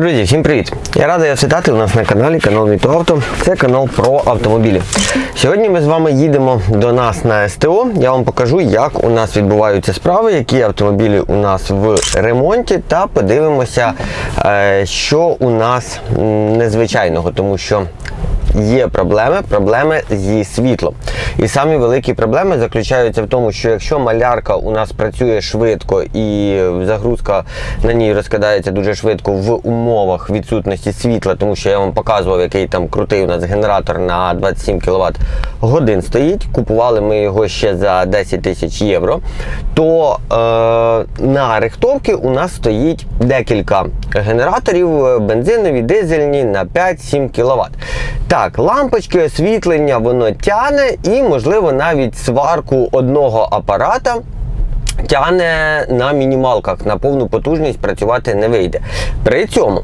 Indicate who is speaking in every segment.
Speaker 1: Друзі, всім привіт! Я радий вас вітати у нас на каналі канал Мітоавто. Це канал про автомобілі. Сьогодні ми з вами їдемо до нас на СТО. Я вам покажу, як у нас відбуваються справи, які автомобілі у нас в ремонті, та подивимося, е, що у нас незвичайного, тому що. Є проблеми, проблеми зі світлом. І самі великі проблеми заключаються в тому, що якщо малярка у нас працює швидко і загрузка на ній розкидається дуже швидко в умовах відсутності світла, тому що я вам показував, який там крутий у нас генератор на 27 кВт годин стоїть. Купували ми його ще за 10 тисяч євро. То е, на рихтовці у нас стоїть декілька генераторів е, бензинові, дизельні на 5-7 кВт. Так, лампочки, освітлення, воно тяне і, можливо, навіть сварку одного апарата. Тягне на мінімалках, на повну потужність працювати не вийде. При цьому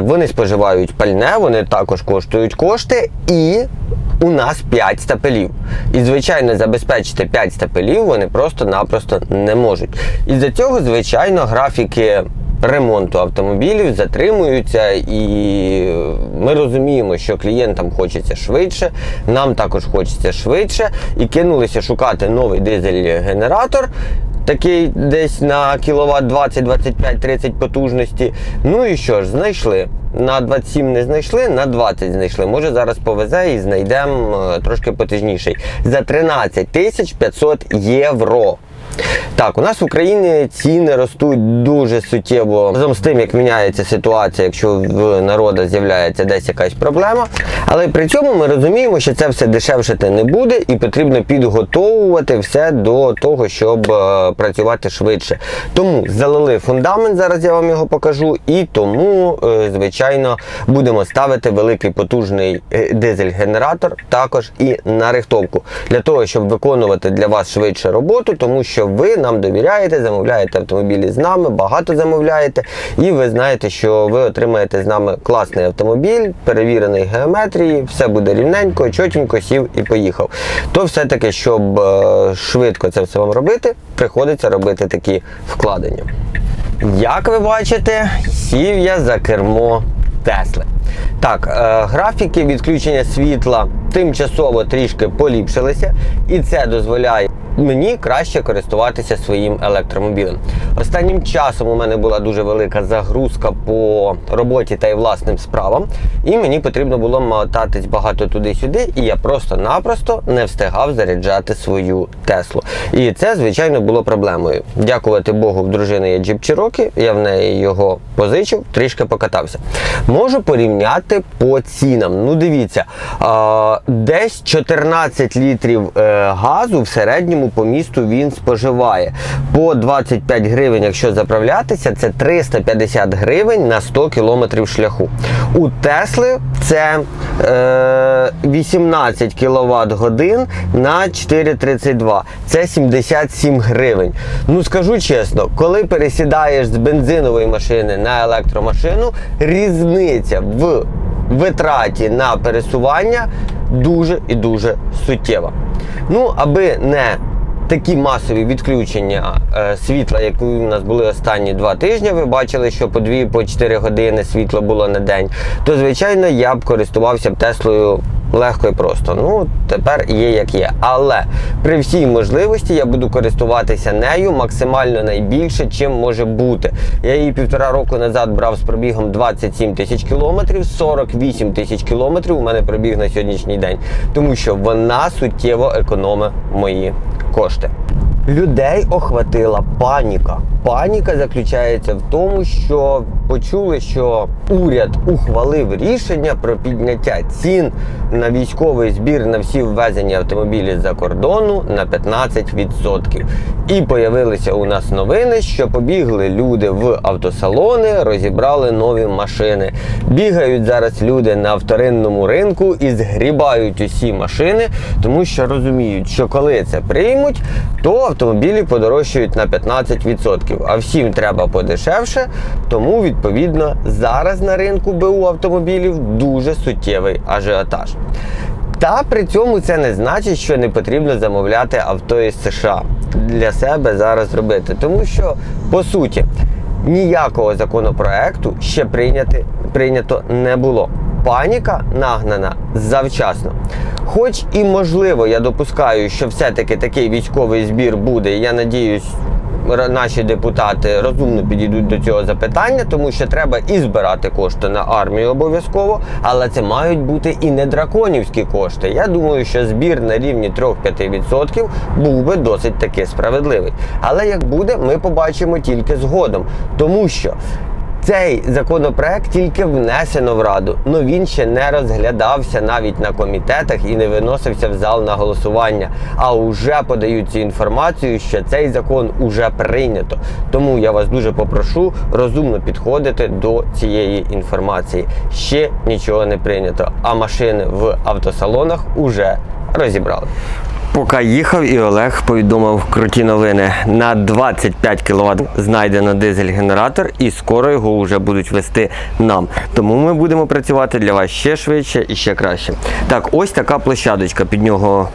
Speaker 1: вони споживають пальне, вони також коштують кошти, і у нас 5 стапелів. І, звичайно, забезпечити 5 стапелів вони просто-напросто не можуть. Із-за цього, звичайно, графіки ремонту автомобілів затримуються, і ми розуміємо, що клієнтам хочеться швидше, нам також хочеться швидше, і кинулися шукати новий дизель-генератор. Такий десь на кіловат 20, 25, 30 потужності. Ну і що ж, знайшли. На 27 не знайшли, на 20 знайшли. Може зараз повезе і знайдемо е, трошки потужніший. За 13 тисяч 500 євро. Так, у нас в Україні ціни ростуть дуже суттєво разом з тим, як міняється ситуація, якщо в народу з'являється десь якась проблема. Але при цьому ми розуміємо, що це все дешевшати не буде, і потрібно підготовувати все до того, щоб е, працювати швидше. Тому залили фундамент, зараз я вам його покажу, і тому, е, звичайно, будемо ставити великий потужний е, дизель-генератор також і на рихтовку для того, щоб виконувати для вас швидше роботу, тому що ви нам довіряєте, замовляєте автомобілі з нами, багато замовляєте, і ви знаєте, що ви отримаєте з нами класний автомобіль, перевірений геометрії, все буде рівненько, чотенько, сів і поїхав. То все-таки, щоб е, швидко це все вам робити, приходиться робити такі вкладення. Як ви бачите, сів я за кермо Тесли. Так, е, графіки відключення світла тимчасово трішки поліпшилися, і це дозволяє мені краще користуватися своїм електромобілем. Останнім часом у мене була дуже велика загрузка по роботі та й власним справам, і мені потрібно було мотатись багато туди-сюди, і я просто-напросто не встигав заряджати свою Теслу. І це, звичайно, було проблемою. Дякувати Богу, в дружини є джип Cherokee, я в неї його позичив, трішки покатався. Можу порівняти по цінам. Ну, дивіться, десь 14 літрів е, газу в середньому по місту він споживає. По 25 гривень, якщо заправлятися, це 350 гривень на 100 кілометрів шляху. У Тесли це е, 18 кВт годин на 4,32. Це 77 гривень. Ну скажу чесно, коли пересідаєш з бензинової машини на електромашину, різниця в витраті на пересування дуже і дуже суттєва. Ну, аби не такі масові відключення е, світла, які у нас були останні два тижні, ви бачили, що по 2 по 4 години світло було на день, то звичайно я б користувався б Теслою легко і просто. Ну, тепер є як є. Але при всій можливості я буду користуватися нею максимально найбільше, чим може бути. Я її півтора року назад брав з пробігом 27 тисяч кілометрів, 48 тисяч кілометрів у мене пробіг на сьогоднішній день, тому що вона суттєво економить мої кошти. Людей охватила паніка. Паніка заключається в тому, що почули, що уряд ухвалив рішення про підняття цін на військовий збір на всі ввезені автомобілі за кордону на 15%. І появилися у нас новини, що побігли люди в автосалони, розібрали нові машини. Бігають зараз люди на вторинному ринку і згрібають усі машини, тому що розуміють, що коли це приймуть, то автомобілі подорожчають на 15%. А всім треба подешевше, тому відповідно зараз на ринку БУ автомобілів дуже суттєвий ажіотаж. Та при цьому це не значить, що не потрібно замовляти авто із США для себе зараз робити. Тому що, по суті, ніякого законопроекту ще прийняти, прийнято не було. Паніка нагнана завчасно. Хоч і можливо, я допускаю, що все-таки такий військовий збір буде. Я надіюсь, наші депутати розумно підійдуть до цього запитання, тому що треба і збирати кошти на армію обов'язково, але це мають бути і не драконівські кошти. Я думаю, що збір на рівні 3-5% був би досить таки справедливий. Але як буде, ми побачимо тільки згодом, тому що. Цей законопроект тільки внесено в раду, але він ще не розглядався навіть на комітетах і не виносився в зал на голосування. А вже подають цю інформацію, що цей закон уже прийнято. Тому я вас дуже попрошу розумно підходити до цієї інформації. Ще нічого не прийнято, а машини в автосалонах уже розібрали. Поки їхав і Олег повідомив круті новини. На 25 кВт знайдено дизель-генератор, і скоро його вже будуть вести нам. Тому ми будемо працювати для вас ще швидше і ще краще. Так, ось така площадочка під нього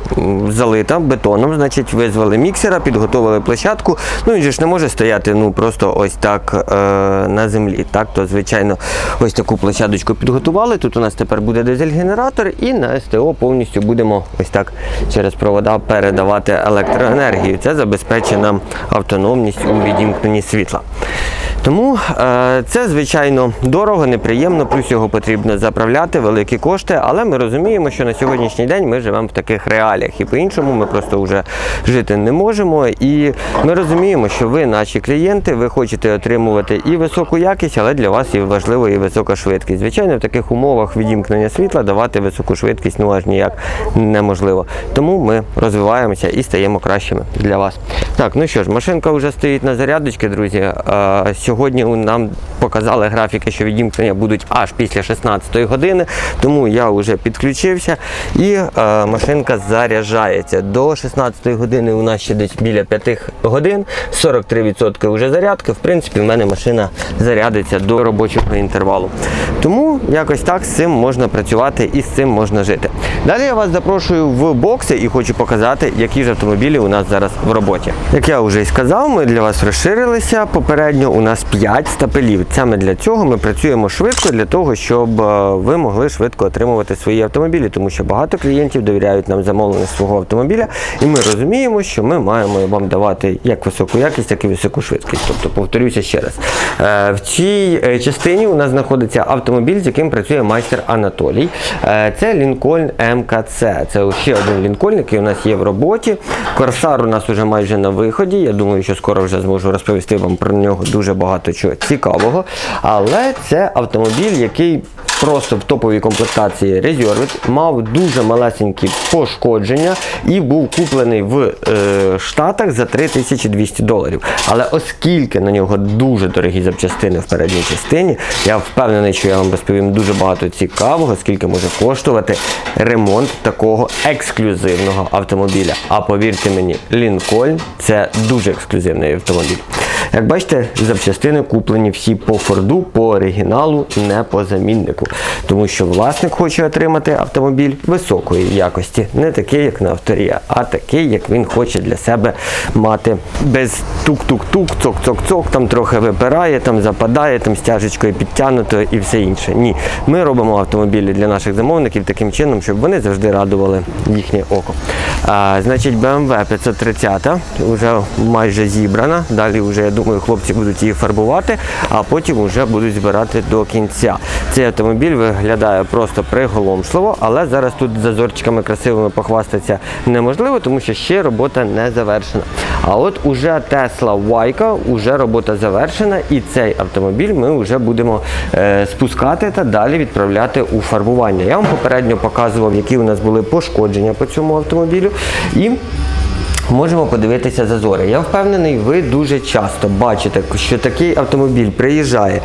Speaker 1: залита бетоном. Значить, визвали міксера, підготовили площадку. Ну він же ж не може стояти ну просто ось так е, на землі. Так, то звичайно, ось таку площадочку підготували. Тут у нас тепер буде дизель-генератор, і на СТО повністю будемо ось так через провода передавати електроенергію. Це забезпечить нам автономність у відімкненні світла. Тому е, це звичайно дорого, неприємно, плюс його потрібно заправляти, великі кошти. Але ми розуміємо, що на сьогоднішній день ми живемо в таких реаліях, і по-іншому ми просто вже жити не можемо. І ми розуміємо, що ви, наші клієнти, ви хочете отримувати і високу якість, але для вас і важливо і висока швидкість. Звичайно, в таких умовах відімкнення світла давати високу швидкість ну аж ніяк неможливо. Тому ми розвиваємося і стаємо кращими для вас. Так, ну що ж, машинка вже стоїть на зарядочці, друзі. А, Сьогодні нам показали графіки, що відімкнення будуть аж після 16 години, тому я вже підключився і е, машинка заряджається. До 16 години у нас ще десь біля 5 годин, 43% вже зарядки. В принципі, в мене машина зарядиться до робочого інтервалу. Тому якось так з цим можна працювати і з цим можна жити. Далі я вас запрошую в бокси і хочу показати, які ж автомобілі у нас зараз в роботі. Як я вже і сказав, ми для вас розширилися. Попередньо у нас 5 стапелів. Саме для цього ми працюємо швидко, для того, щоб е, ви могли швидко отримувати свої автомобілі, тому що багато клієнтів довіряють нам замовлення свого автомобіля, і ми розуміємо, що ми маємо вам давати як високу якість, так і високу швидкість. Тобто, повторюся ще раз. Е, В цій е, частині у нас знаходиться автомобіль, з яким працює майстер Анатолій. Це Лінкольн МКЦ. Це ще один Лінкольн, який у нас є в роботі. Корсар у нас вже майже на виході. Я думаю, що скоро вже зможу розповісти вам про нього дуже багато чого цікавого. Але це автомобіль, який просто в топовій комплектації Reserved, мав дуже малесенькі пошкодження і був куплений в е, Штатах за 3200 доларів. Але оскільки на нього дуже дорогі запчастини в передній частині, я впевнений, що я вам розповім дуже багато цікавого, скільки може коштувати ремонт такого ексклюзивного автомобіля. А повірте мені, Lincoln це дуже ексклюзивний автомобіль. Як бачите, запчастини куплені всі по Форду, по оригіналу, не по заміннику. Тому що власник хоче отримати автомобіль високої якості, не такий, як на авторія, а такий, як він хоче для себе мати без тук-тук-тук, цок-цок-цок, там трохи випирає, там западає, там стяжечкою підтягнуто і все інше. Ні, ми робимо автомобілі для наших замовників таким чином, щоб вони завжди радували їхнє око. А, значить, BMW 530 вже майже зібрана. Далі вже, я думаю, хлопці будуть її фарбувати, а потім вже будуть збирати до кінця. Цей автомобіль виглядає просто приголомшливо, але зараз тут зазорчиками красивими похвастатися неможливо, тому що ще робота не завершена. А от уже Tesla Вайка, уже робота завершена, і цей автомобіль ми вже будемо е, спускати та далі відправляти у фарбування. Я вам попередньо показував, які у нас були пошкодження по цьому автомобілю. І Можемо подивитися зазори. Я впевнений, ви дуже часто бачите, що такий автомобіль приїжджає.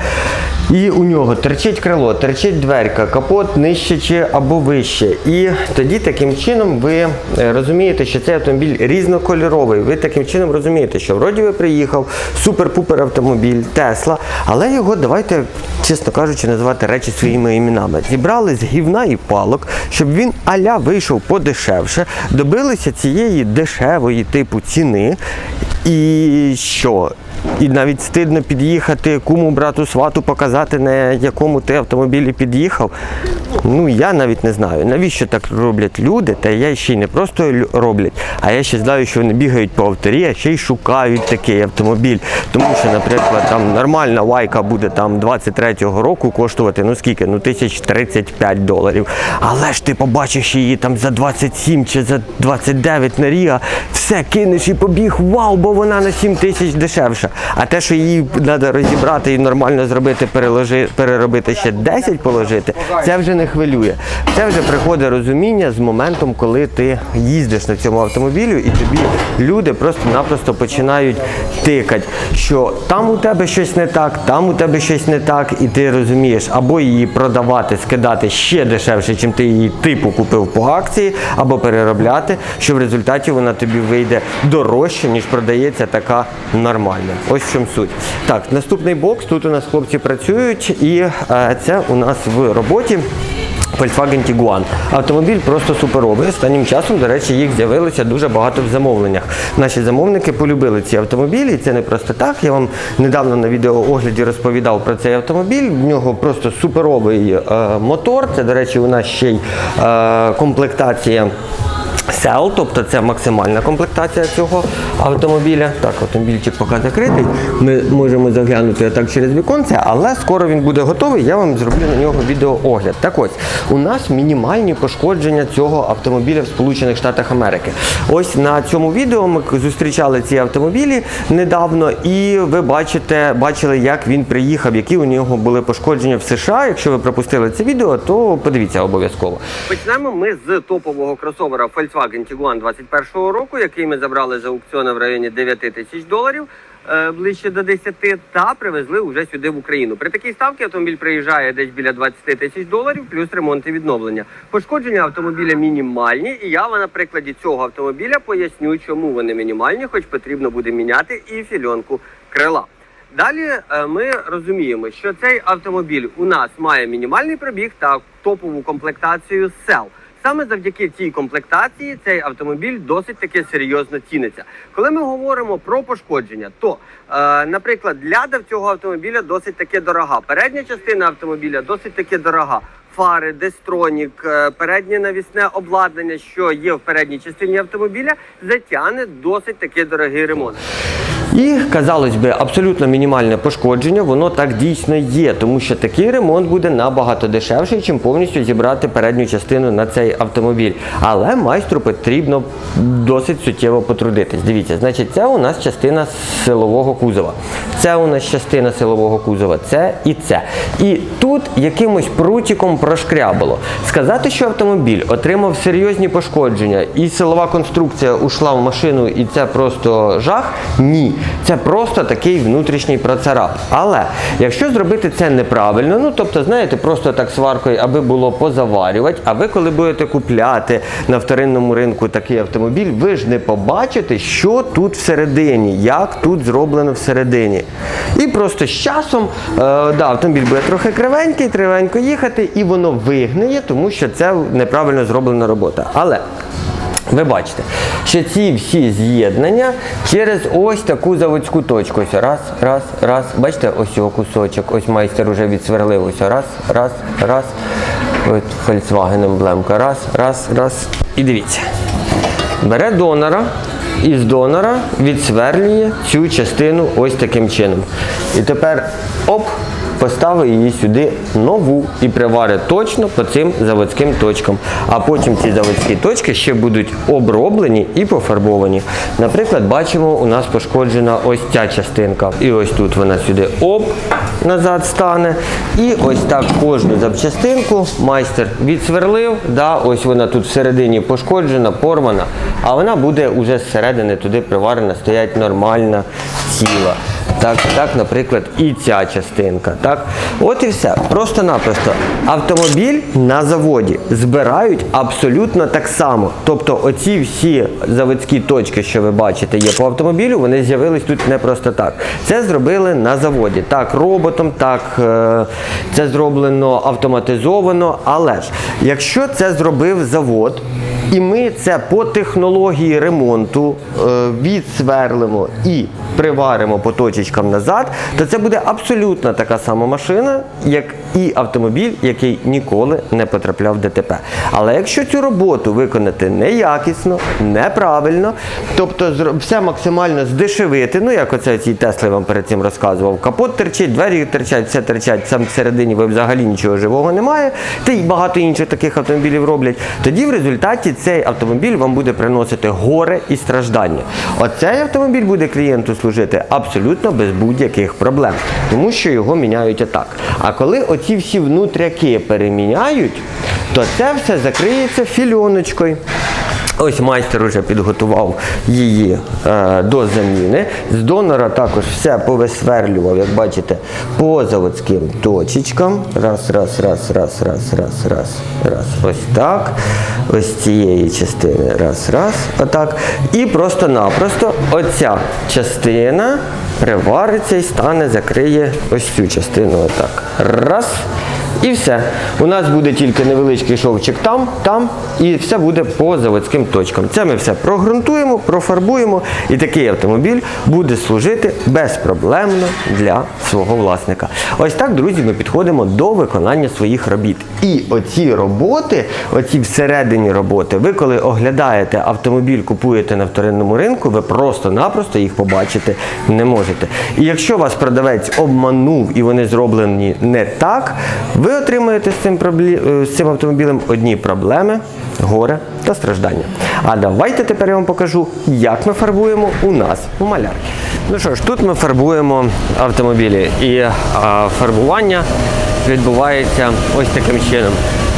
Speaker 1: І у нього терчить крило, терчить дверка, капот нижче чи або вище. І тоді таким чином ви е, розумієте, що цей автомобіль різнокольоровий. Ви таким чином розумієте, що вроді ви приїхав, супер-пупер автомобіль, Тесла, але його давайте, чесно кажучи, називати речі своїми іменами. Зібрали з гівна і палок, щоб він аля вийшов подешевше, добилися цієї дешевої типу ціни. І що? І навіть стидно під'їхати, куму брату свату показати, на якому ти автомобілі під'їхав. Ну я навіть не знаю, навіщо так роблять люди, та я ще й не просто роблять, а я ще знаю, що вони бігають по авторі, а ще й шукають такий автомобіль. Тому що, наприклад, там нормальна лайка буде там 23-го року коштувати, ну скільки? Ну тисяч 35 доларів. Але ж ти побачиш її там за 27 чи за 29 на Ріга, все кинеш і побіг, вау, бо вона на 7 тисяч дешевша. А те, що її треба розібрати і нормально зробити, переложи, переробити ще 10 положити, це вже не хвилює. Це вже приходить розуміння з моментом, коли ти їздиш на цьому автомобілі, і тобі люди просто-напросто починають тикати, що там у тебе щось не так, там у тебе щось не так, і ти розумієш, або її продавати, скидати ще дешевше, чим ти її типу купив по акції, або переробляти, що в результаті вона тобі вийде дорожче, ніж продається така нормальна. Ось в чому суть. Так, наступний бокс. Тут у нас хлопці працюють, і е, це у нас в роботі. Volkswagen Tiguan. Автомобіль просто суперовий. Останнім часом, до речі, їх з'явилося дуже багато в замовленнях. Наші замовники полюбили ці автомобілі, і це не просто так. Я вам недавно на відеоогляді розповідав про цей автомобіль. В нього просто суперовий е, мотор. Це, до речі, у нас ще й е, комплектація. Сел, тобто це максимальна комплектація цього автомобіля. Так, автомобільчик поки закритий. Ми можемо заглянути так через віконце, але скоро він буде готовий. Я вам зроблю на нього відеоогляд. Так ось, у нас мінімальні пошкодження цього автомобіля в Сполучених Штатах Америки. Ось на цьому відео ми зустрічали ці автомобілі недавно, і ви бачите, бачили, як він приїхав, які у нього були пошкодження в США. Якщо ви пропустили це відео, то подивіться обов'язково. Почнемо ми з топового кросовера Volkswagen Tiguan 21-го року, який ми забрали з аукціону в районі 9 тисяч доларів. е, Ближче до 10 та привезли вже сюди в Україну. При такій ставці автомобіль приїжджає десь біля 20 тисяч доларів, плюс ремонт і відновлення. Пошкодження автомобіля мінімальні, і я на прикладі цього автомобіля поясню, чому вони мінімальні, хоч потрібно буде міняти і фільонку крила. Далі е, ми розуміємо, що цей автомобіль у нас має мінімальний пробіг та топову комплектацію сел. Саме завдяки цій комплектації цей автомобіль досить таки серйозно ціниться. Коли ми говоримо про пошкодження, то, е, наприклад, ляда в цього автомобіля досить таки дорога. Передня частина автомобіля досить таки дорога. Фари, дестронік, е, переднє навісне обладнання, що є в передній частині автомобіля, затягне досить таки дорогий ремонт. І казалось би, абсолютно мінімальне пошкодження, воно так дійсно є, тому що такий ремонт буде набагато дешевший, чим повністю зібрати передню частину на цей автомобіль. Але майстру потрібно досить суттєво потрудитись. Дивіться, значить, це у нас частина силового кузова. Це у нас частина силового кузова, це і це. І тут якимось прутиком прошкрябало. Сказати, що автомобіль отримав серйозні пошкодження і силова конструкція ушла в машину, і це просто жах. Ні. Це просто такий внутрішній процарап. Але якщо зробити це неправильно, ну тобто, знаєте, просто так сваркою, аби було позаварювати, а ви коли будете купляти на вторинному ринку такий автомобіль, ви ж не побачите, що тут всередині, як тут зроблено всередині. І просто з часом е, да, автомобіль буде трохи кривенький, кривенько їхати, і воно вигниє, тому що це неправильно зроблена робота. Але ви бачите, що ці всі з'єднання через ось таку заводську точку. Ось раз, раз, раз. Бачите, ось його кусочок. Ось майстер вже відсверлив. Ось раз, раз, раз. Ось Volkswagen емблемка. Раз, раз, раз. І дивіться. Бере донора і з донора відсверлює цю частину ось таким чином. І тепер оп, поставив її сюди нову і приварить точно по цим заводським точкам. А потім ці заводські точки ще будуть оброблені і пофарбовані. Наприклад, бачимо, у нас пошкоджена ось ця частинка. І ось тут вона сюди оп, назад стане. І ось так кожну запчастинку майстер відсверлив. Да, ось вона тут всередині пошкоджена, порвана, а вона буде уже зсередини туди приварена, стоять нормальна ціла. Так, так, наприклад, і ця частинка. Так? От і все. Просто-напросто. Автомобіль на заводі збирають абсолютно так само. Тобто, оці всі заводські точки, що ви бачите, є по автомобілю, вони з'явились тут не просто так. Це зробили на заводі. Так, роботом, так, е, це зроблено автоматизовано. Але ж, якщо це зробив завод, і ми це по технології ремонту е, відсверлимо і приваримо по точечкам точкам назад, то це буде абсолютно така сама машина, як і автомобіль, який ніколи не потрапляв в ДТП. Але якщо цю роботу виконати неякісно, неправильно, тобто все максимально здешевити, ну як оце цій Тесли вам перед цим розказував, капот терчить, двері терчать, все терчать, сам всередині ви взагалі нічого живого немає, та й багато інших таких автомобілів роблять, тоді в результаті цей автомобіль вам буде приносити горе і страждання. Оцей автомобіль буде клієнту служити абсолютно без будь-яких проблем, тому що його міняють отак. А коли оці всі внутряки переміняють, то це все закриється фільоночкою. Ось майстер вже підготував її е, до заміни. З донора також все повисверлював, як бачите, по заводським точечкам. Раз, раз, раз, раз, раз, раз, раз, раз. Ось так. Ось цієї частини. Раз, раз. Отак. І просто-напросто оця частина привариться і стане, закриє ось цю частину. Отак. Раз. І все. У нас буде тільки невеличкий шовчик там, там, і все буде по заводським точкам. Це ми все прогрунтуємо, профарбуємо, і такий автомобіль буде служити безпроблемно для свого власника. Ось так, друзі, ми підходимо до виконання своїх робіт. І оці роботи, оці всередині роботи, ви коли оглядаєте автомобіль, купуєте на вторинному ринку, ви просто-напросто їх побачити не можете. І якщо вас продавець обманув і вони зроблені не так, отримаєте з цим, проблі- е, з цим автомобілем одні проблеми, горе та страждання. А давайте тепер я вам покажу, як ми фарбуємо у нас у малярці. Ну що ж, тут ми фарбуємо автомобілі, і а, фарбування відбувається ось таким чином.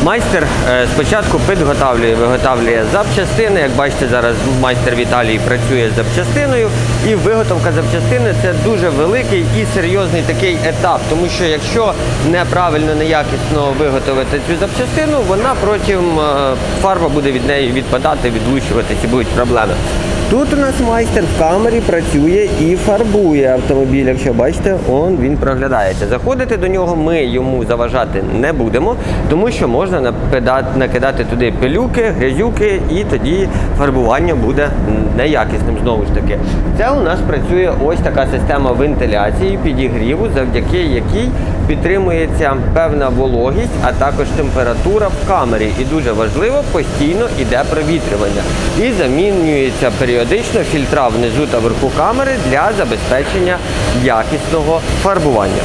Speaker 1: Майстер е, спочатку підготавлює, виготовлює запчастини. Як бачите, зараз майстер Віталій працює з запчастиною, і виготовка запчастини це дуже великий і серйозний такий етап, тому що якщо неправильно, неякісно виготовити цю запчастину, вона протягом е, фарба буде від неї відпадати, відлучуватись і будуть проблеми. Тут у нас майстер в камері працює і фарбує автомобіль. Якщо бачите, он він проглядається. Заходити до нього ми йому заважати не будемо, тому що можна накидати туди пилюки, грязюки, і тоді фарбування буде неякісним знову ж таки. Це у нас працює ось така система вентиляції, підігріву, завдяки якій підтримується певна вологість, а також температура в камері. І дуже важливо, постійно йде провітрювання. І замінюється періодично фільтра внизу та верху камери для забезпечення якісного фарбування.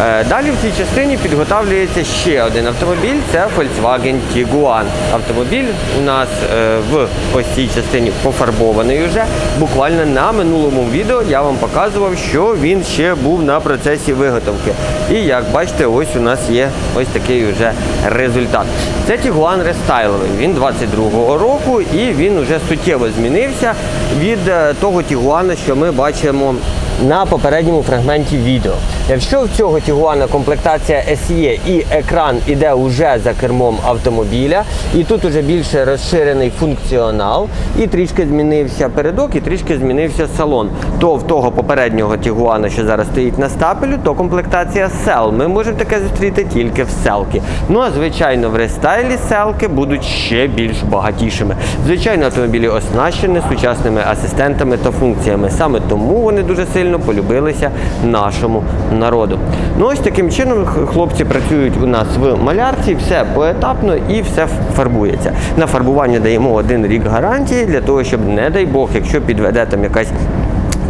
Speaker 1: Е, Далі в цій частині підготовлюється ще один автомобіль, це Volkswagen Tiguan. Автомобіль у нас е, в ось цій частині пофарбований вже. Буквально на минулому відео я вам показував, що він ще був на процесі виготовки. І як бачите, ось у нас є ось такий вже результат. Це Tiguan рестайловий. Він 22-го року і він вже суттєво змінився від е, того Тігуана, що ми бачимо на попередньому фрагменті відео. Якщо в цього Тігуана комплектація SE і екран іде уже за кермом автомобіля, і тут уже більше розширений функціонал, і трішки змінився передок, і трішки змінився салон. То в того попереднього Тігуана, що зараз стоїть на стапелю, то комплектація сел. Ми можемо таке зустріти тільки в селки. Ну а звичайно, в рестайлі селки будуть ще більш багатішими. Звичайно, автомобілі оснащені сучасними асистентами та функціями. Саме тому вони дуже сильно полюбилися нашому народу. Ну ось таким чином хлопці працюють у нас в малярці, все поетапно і все фарбується. На фарбування даємо один рік гарантії для того, щоб, не дай Бог, якщо підведе там якась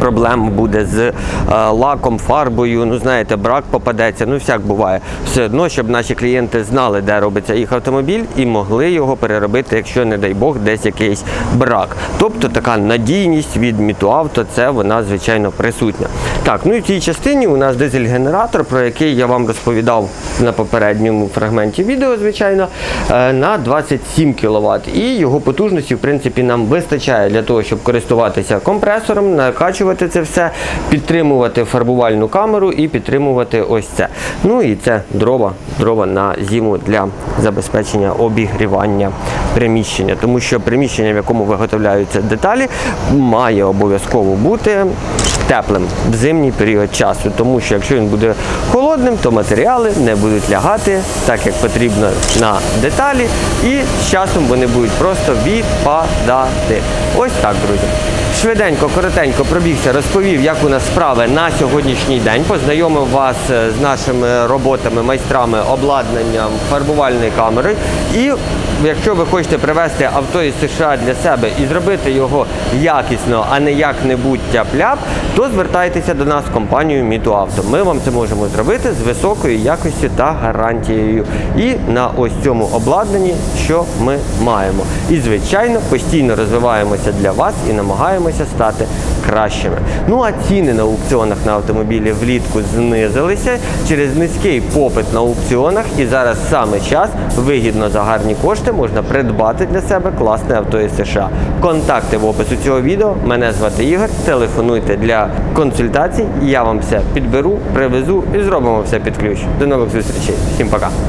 Speaker 1: проблем буде з е, лаком, фарбою, ну знаєте, брак попадеться, ну всяк буває. Все одно, щоб наші клієнти знали, де робиться їх автомобіль, і могли його переробити, якщо, не дай Бог, десь якийсь брак. Тобто така надійність від Мітуавто, це вона, звичайно, присутня. Так, ну і в цій частині у нас дизель-генератор, про який я вам розповідав на попередньому фрагменті відео, звичайно, е, на 27 кВт. І його потужності, в принципі, нам вистачає для того, щоб користуватися компресором, накачувати це все, підтримувати фарбувальну камеру і підтримувати ось це. Ну і це дрова, дрова на зиму для забезпечення обігрівання приміщення, тому що приміщення, в якому виготовляються деталі, має обов'язково бути теплим в зимній період часу, тому що якщо він буде холодним, то матеріали не будуть лягати так, як потрібно на деталі, і з часом вони будуть просто відпадати. Ось так, друзі. Швиденько, коротенько пробігся, розповів, як у нас справи на сьогоднішній день. Познайомив вас е, з нашими роботами, майстрами, обладнанням фарбувальної камери. І якщо ви хочете привезти авто із США для себе і зробити його якісно, а не як-небудь тяп-ляп, то звертайтеся до нас в компанію Мітуавто. Ми вам це можемо зробити з високою якістю та гарантією. І на ось цьому обладнанні, що ми маємо. І звичайно, постійно розвиваємося для вас і намагаємося стати кращими. Ну а ціни на аукціонах на автомобілі влітку знизилися через низький попит на аукціонах. І зараз саме час вигідно за гарні кошти можна придбати для себе класне авто із США. Контакти в опису цього відео. Мене звати Ігор. Телефонуйте для консультацій. Я вам все підберу, привезу і зробимо все під ключ. До нових зустрічей. Всім пока.